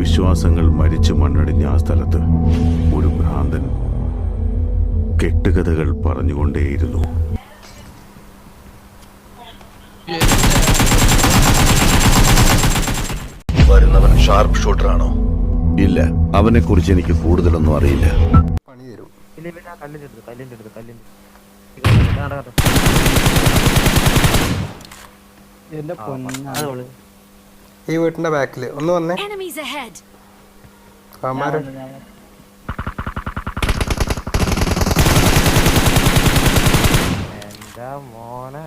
വിശ്വാസങ്ങൾ മരിച്ചു മണ്ണടിഞ്ഞ ആ സ്ഥലത്ത് ഒരു ഭ്രാന്തൻ കെട്ടുകഥകൾ പറഞ്ഞുകൊണ്ടേയിരുന്നു. വരുന്നവൻ ഷാർപ്പ് ഷൂട്ടറാണോ ആണോ? ഇല്ല അവനെ കുറിച്ച് എനിക്ക് കൂടുതലൊന്നും അറിയില്ല. എന്റെ പൊന്ന. അത് കൊള്ളു ഈ വീട്ടിന്റെ ബാക്കിൽ ഒന്ന് വന്നേ! അവന്മാര്. എന്റെ മോനെ?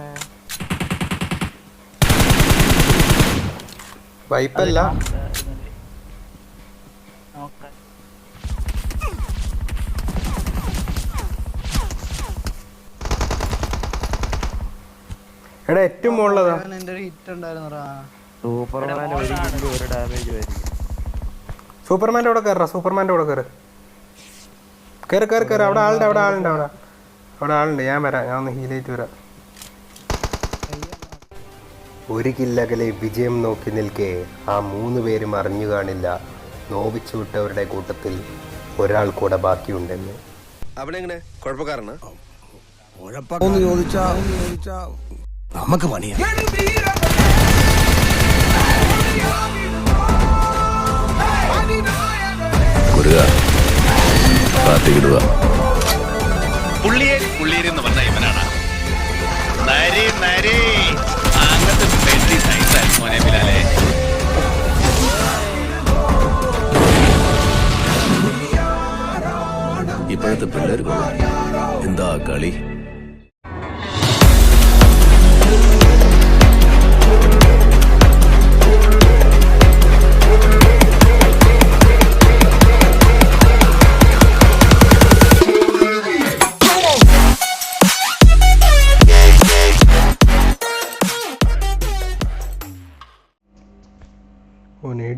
വൈപ്പല്ല. എടാ ഏറ്റവും മുകളിലതാ എന്റെ ഒരു ഹിറ്റ് ഉണ്ടായിരുന്നടാ. സൂപ്പർമാൻ ഒരു കില്ല് ഒരു ഡാമേജ് ആയിരിക്കും. സൂപ്പർമാന്റെ അവിടെ കയറാ സൂപ്പർമാന്റെ അവിടെ കയറ് കയറി കയറി കയറി അവിടെ ആളുണ്ട് അവിടെ ആളുണ്ട് അവിടെ. അവിടെ ആളുണ്ട്. ഞാൻ വരാം. ഞാൻ ഒന്ന് ഹീലായിട്ട് വരാം. ഒരു കില്ലകലെ വിജയം നോക്കി നിൽക്കെ ആ മൂന്ന് പേരും അറിഞ്ഞു കാണില്ല. നോവിച്ചു വിട്ടവരുടെ കൂട്ടത്തിൽ ഒരാൾ കൂടെ ബാക്കിയുണ്ടെന്ന്. അവിടെ എങ്ങനെ? കുഴപ്പക്കാരനാ? ചോദിച്ചാ നമുക്ക് പണിയാ. കുരുക കാത്തിക്കിടുക. പുള്ളിയെ പുള്ളിയെന്ന് പറഞ്ഞ ഇവനാണ്. നരി നരി. അങ്ങനത്തെ പെട്ടി സൈസായിരുന്നു മോനെ ബിലാലെ. ഇപ്പോഴത്തെ പിള്ളേർ. എന്താ കളി?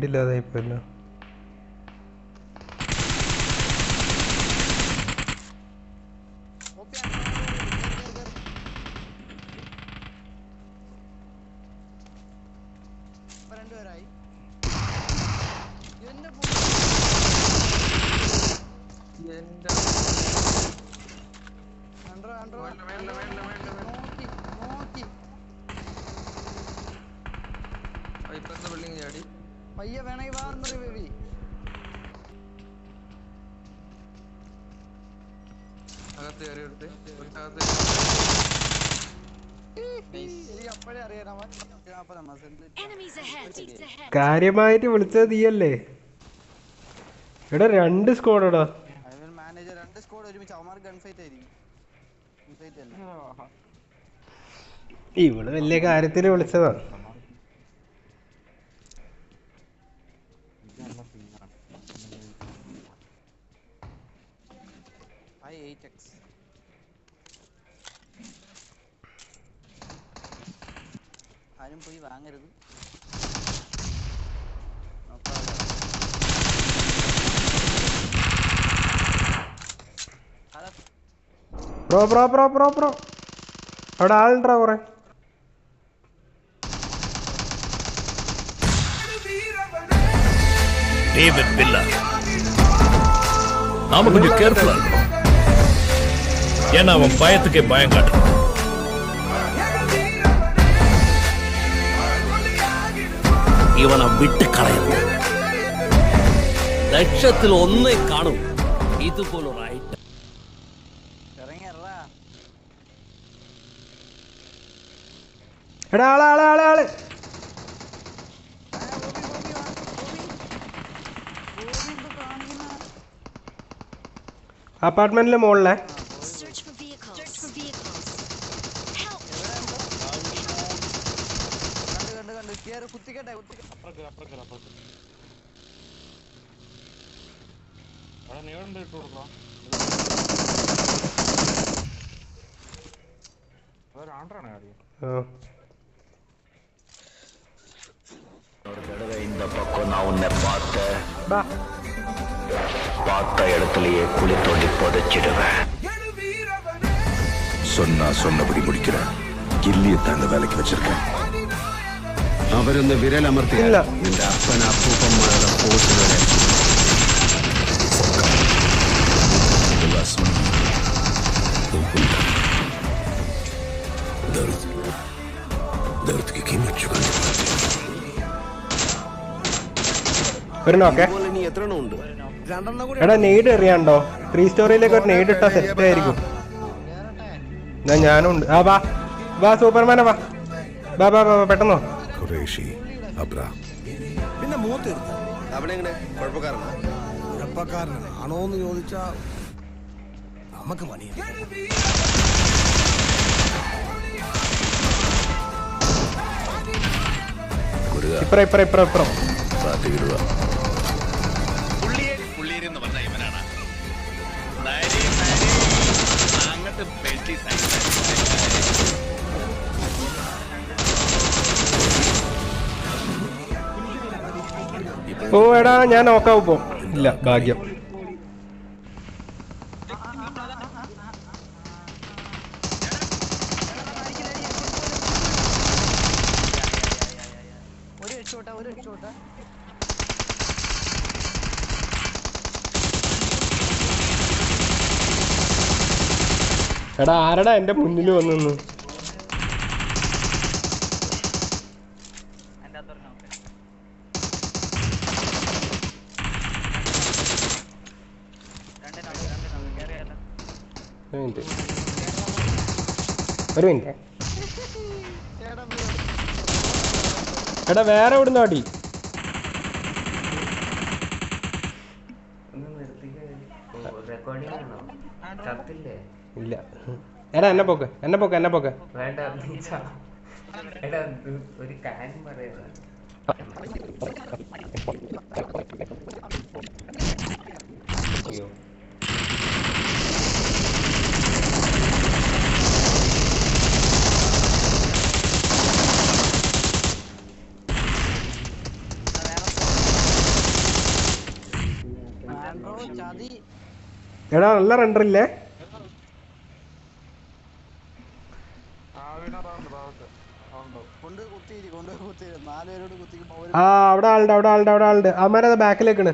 i love it കാര്യമായിട്ട് വിളിച്ചത് നീയല്ലേ? എടാ രണ്ട് മാനേജർ രണ്ട് സ്കോഡ് ഒരുമിച്ച്. അവന്മാർ ഗൺ ഫൈറ്റ് ആയിരിക്കും. ഇവൾ വലിയ കാര്യത്തിൽ വിളിച്ചതാ. ഐ എയ്റ്റ് എക്സ് ആരും പോയി വാങ്ങരുത് നോക്കാതെ. അതാ bro bro bro bro bro അവിടെ ആളുണ്ടാ കുറെ டேவிட் பில்லர் நாம கொஞ்சம் கேர்ஃபுல்லா இருக்கணும் ஏன்னா அவன் பயத்துக்கே பயம் காட்டுறான் ഇവനെ വിട്ട് കളയുന്നു ലക്ഷത്തിൽ ഒന്നേ കാണും. ഇതുപോലെ ആളെ അപ്പാർട്ട്മെന്റിലെ മുകളിലെ பக்கத்தில் பார்த்து. அதான் எவ்வளோ ரேட் கொடுக்கலாம்? வேறு ஆண்ட்ரான காடி இந்த பக்கம் நான் உன்னை பார்த்தேன் பார்த்த இடத்துலயே குழி தோண்டி புதைச்சிடுவேன். சொன்னா சொன்னபடி முடிக்கிறேன். கில்லியை தான் வேலைக்கு வச்சிருக்கேன். അവരൊന്ന് വിരലമർത്തിയാൽ നിന്റെ അപ്പൻ അപ്പൂപ്പന്മാരുടെ പോസ്റ്റ് വരെ എടാ നെയ്ഡ് എറിയാണ്ടോ ത്രീ സ്റ്റോറിയിലേക്ക് ഒരു നെയ്ഡ് ഇട്ടാ സെറ്റ് ആയിരിക്കും. ഞാനും ഉണ്ട് ആ വാ. വാ സൂപ്പർമാനെ വാ. വാ വാ പെട്ടെന്നോ ഖുറേഷി അബ്ര. അവിടെ എങ്ങനെ? കുഴപ്പക്കാരനാണോ. എന്ന് ചോദിച്ചാ നമുക്ക് പണിയാ ഇപ്പറ ഇപ്പറ ഇപ്പറ ഇപ്പറ. സാറ്റിക്കിടുക പുള്ളിയെന്ന് ഓ എടാ ഞാൻ നോക്കാവും പോ ഇല്ല ഭാഗ്യം. എടാ ആരടാ എന്റെ മുന്നിൽ വന്നു ഒരു മിനിറ്റ്. ഒരു മിനിറ്റ്. എടാ വേറെ എവിടുന്ന് അടി? ഇല്ല. എടാ എന്നെ പോക്ക് എന്നെ പോക്ക് എന്നെ പോക്ക്. വേണ്ട ഒരു കാര്യം പറയാ എടാ നല്ല റണ്ടർ ഇല്ലേ? ആ അവിടെ ആളുണ്ട് അവിടെ ആളുണ്ട് അവിടെ ആളുണ്ട്. അമ്മേരത് ബാക്കിലേക്കാണ്.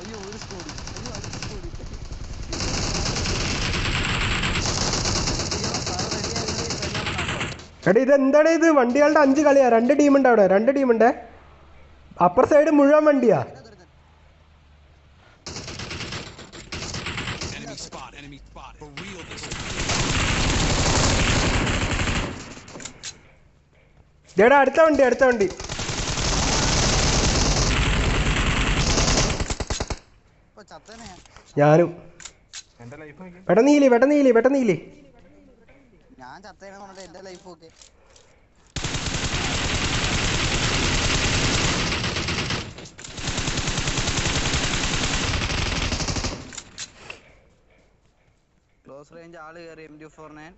അയ്യോ ഒരു സ്കോഡ് അയ്യോ അടുത്ത സ്കോഡ് എടാ ഇത് എന്താണ് ഇത്? വണ്ടികളുടെ അഞ്ച് കളിയാ. രണ്ട് ടീമുണ്ട് അവിടെ. രണ്ട് ടീമുണ്ട് അപ്പർ സൈഡ് മുഴുവൻ വണ്ടിയാ. ഇതേടാ അടുത്ത വണ്ടി അടുത്ത വണ്ടി. ഇപ്പൊ ചത്തനെ ഞാനും. പെട്ടെന്നീലി പെട്ടെന്നീലി പെട്ടെന്നീലി ഞാൻ ചത്തേനെ എന്റെ ലൈഫ് ഒക്കെ ക്ലോസ് റേഞ്ച് ആള് കയറി എം ഡി ഫോർ നയൻ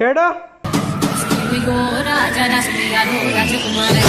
എടാ രാജരാഷ്ട്രീയ രാജകുമാരൻ